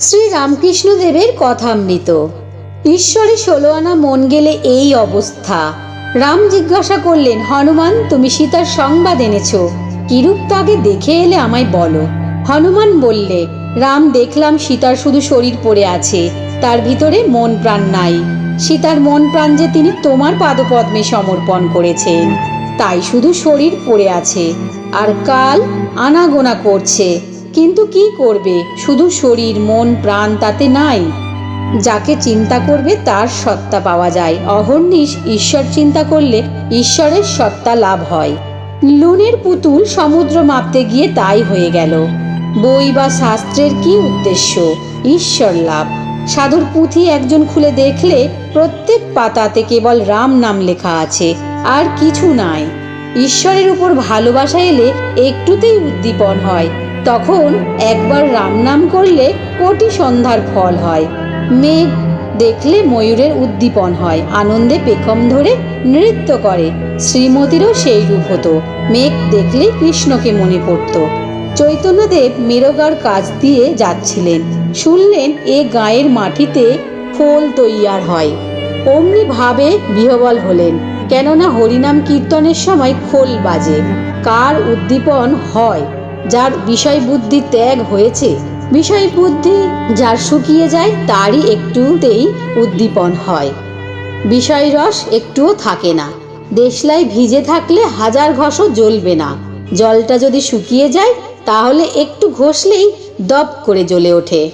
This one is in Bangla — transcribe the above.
শ্রী রামকৃষ্ণদেবের কথামৃত। ঈশ্বরে ষোলো আনা মন গেলে এই অবস্থা। রাম জিজ্ঞাসা করলেন, হনুমান, তুমি সীতার সংবাদ এনেছ। কিরূপ তাকে দেখে এলে আমায় বলো? হনুমান বললে, রাম, দেখলাম সীতার শুধু শরীর পড়ে আছে, তার ভিতরে মন প্রাণ নাই। সীতার মন প্রাণ যে তিনি তোমার পাদপদ্মে সমর্পণ করেছেন, তাই শুধু শরীর পড়ে আছে, আর কাল আনাগোনা করছে। কিন্তু কি করবে? শুধু শরীর, মন, প্রাণ তাতে নাই। যাকে চিন্তা করবে তার সত্তা পাওয়া যায়। অহর্নিশ ঈশ্বর চিন্তা করলে ঈশ্বরের সত্তা লাভ হয়। লুনের পুতুল সমুদ্র মাপতে গিয়ে তাই হয়ে গেল। বই বা শাস্ত্রের কি উদ্দেশ্য? ঈশ্বর লাভ। সাধুর পুঁথি একজন খুলে দেখলে প্রত্যেক পাতাতে কেবল রাম নাম লেখা আছে, আর কিছু নাই। ঈশ্বরের উপর ভালোবাসা এলে একটুতেই উদ্দীপন হয়। তখন একবার রাম নাম করলে কোটি সন্ধ্যার ফল হয়। মেঘ দেখলে ময়ূরের উদ্দীপন হয়। আনন্দে পেখম ধরে নৃত্য করে। শ্রীমতীরও সেই রূপ হতো। মেঘ দেখলে কৃষ্ণকে মনে পড়ত। চৈতন্যদেব মেরগার কাজ দিয়ে যাচ্ছিলেন। শুনলেন এ গায়ের মাটিতে ফল তৈয়ার হয়। অমনি ভাবে বিহবল হলেন। কেননা হরিনাম কীর্তনের সময় খোল বাজে। কার উদ্দীপন হয়? যার বিষয় বুদ্ধি ত্যাগ হয়েছে। বিষয় বুদ্ধি যার শুকিয়ে যায়, তারই একটুতেই উদ্দীপন হয়। বিষয় রস একটুও থাকে না। দেশলাই ভিজে থাকলে হাজার ঘষও জ্বলবে না। জলটা যদি শুকিয়ে যায়, তাহলে একটু ঘষলেই দপ করে জ্বলে ওঠে।